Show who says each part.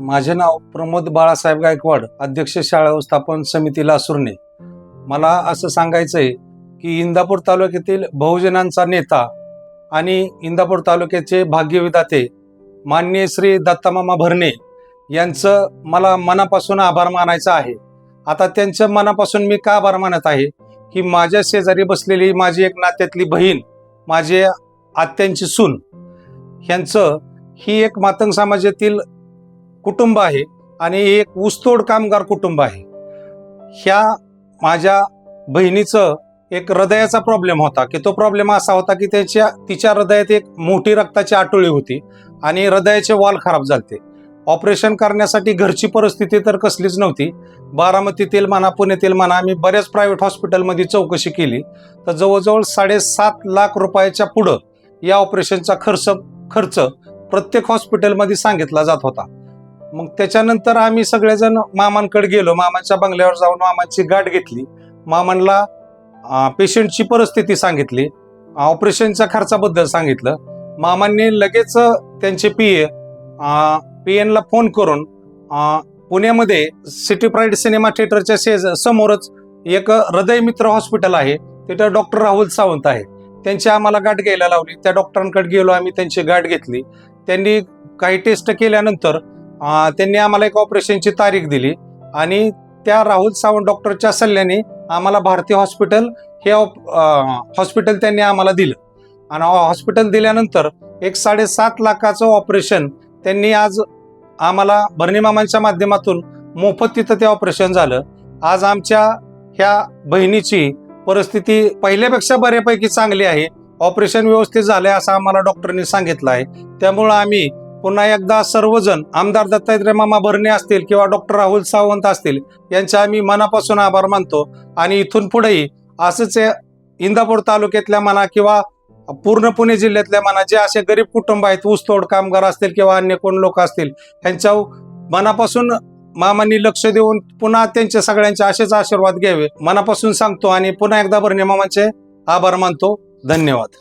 Speaker 1: माझे नाव प्रमोद बाळासाहेब गायकवाड अध्यक्ष शाळा व्यवस्थापन समिती लासुर्णे. मला असं सांगायचं आहे की इंदापूर तालुक्यातील बहुजनांचा नेता आणि इंदापूर तालुक्याचे भाग्यविदाते माननीय श्री दत्तामामा भरणे यांचं मला मनापासून आभार मानायचा आहे. आता त्यांच्या मनापासून मी का आभार मानत आहे? की माझ्या शेजारी बसलेली माझी एक नात्यातली बहीण माझे आत्यांची सून ह्यांचं ही एक मातंग समाजातील कुटुंब आहे आणि एक ऊसतोड कामगार कुटुंब आहे. ह्या माझ्या बहिणीचं एक हृदयाचा प्रॉब्लेम होता की तो प्रॉब्लेम असा होता की त्याच्या तिच्या हृदयात एक मोठी रक्ताची आटोळी होती आणि हृदयाचे वॉल खराब झालते. ऑपरेशन करण्यासाठी घरची परिस्थिती तर कसलीच नव्हती. बारामतीतील म्हणा पुण्यातील म्हणा आम्ही बऱ्याच प्रायव्हेट हॉस्पिटलमध्ये चौकशी केली. तर जवळजवळ साडेसात लाख रुपयाच्या पुढं या ऑपरेशनचा खर्च खर्च प्रत्येक हॉस्पिटलमध्ये सांगितला जात होता. मग त्याच्यानंतर आम्ही सगळेजण मामांकडे गेलो. मामांच्या बंगल्यावर जाऊन मामांची गाठ घेतली. मामांना पेशंटची परिस्थिती सांगितली. ऑपरेशनच्या खर्चाबद्दल सांगितलं. मामांनी लगेच त्यांचे पी ए पी एनला फोन करून पुण्यामध्ये सिटी प्राईड सिनेमा थिएटरच्या शेज समोरच एक हृदय मित्र हॉस्पिटल आहे. तिथं डॉक्टर राहुल सावंत आहे. त्यांची आम्हाला गाठ घ्यायला लावली. त्या डॉक्टरांकडे गेलो आम्ही त्यांची गाठ घेतली. त्यांनी काही टेस्ट केल्यानंतर त्यांनी आम्हाला एक ऑपरेशनची तारीख दिली. आणि त्या राहुल सावंत डॉक्टरच्या सल्ल्याने आम्हाला भारती हॉस्पिटल हे ऑप- हॉस्पिटल त्यांनी आम्हाला दिलं. आणि हॉस्पिटल दिल्यानंतर एक साडेसात लाखाचं ऑपरेशन त्यांनी आज आम्हाला भरणीमामांच्या माध्यमातून मोफत तिथं ते ऑपरेशन झालं. आज आमच्या ह्या बहिणीची परिस्थिती पहिल्यापेक्षा बऱ्यापैकी चांगली आहे. ऑपरेशन व्यवस्थित झालं आहे असं आम्हाला डॉक्टरनी सांगितलं आहे. त्यामुळं आम्ही पुन्हा एकदा सर्वजण आमदार दत्तात्रय मामा भरणे असतील किंवा डॉक्टर राहुल सावंत असतील यांचे आम्ही मनापासून आभार मानतो. आणि इथून पुढेही असंच इंदापूर तालुक्यातल्या म्हणा किंवा पूर्ण पुणे जिल्ह्यातल्या म्हणा जे असे गरीब कुटुंब आहेत ऊसतोड कामगार असतील किंवा अन्य कोण लोक असतील यांच्या मनापासून मामांनी लक्ष देऊन पुन्हा त्यांच्या सगळ्यांचे असेच आशीर्वाद घ्यावे मनापासून सांगतो आणि पुन्हा एकदा भरणे मामाचे आभार मानतो. धन्यवाद.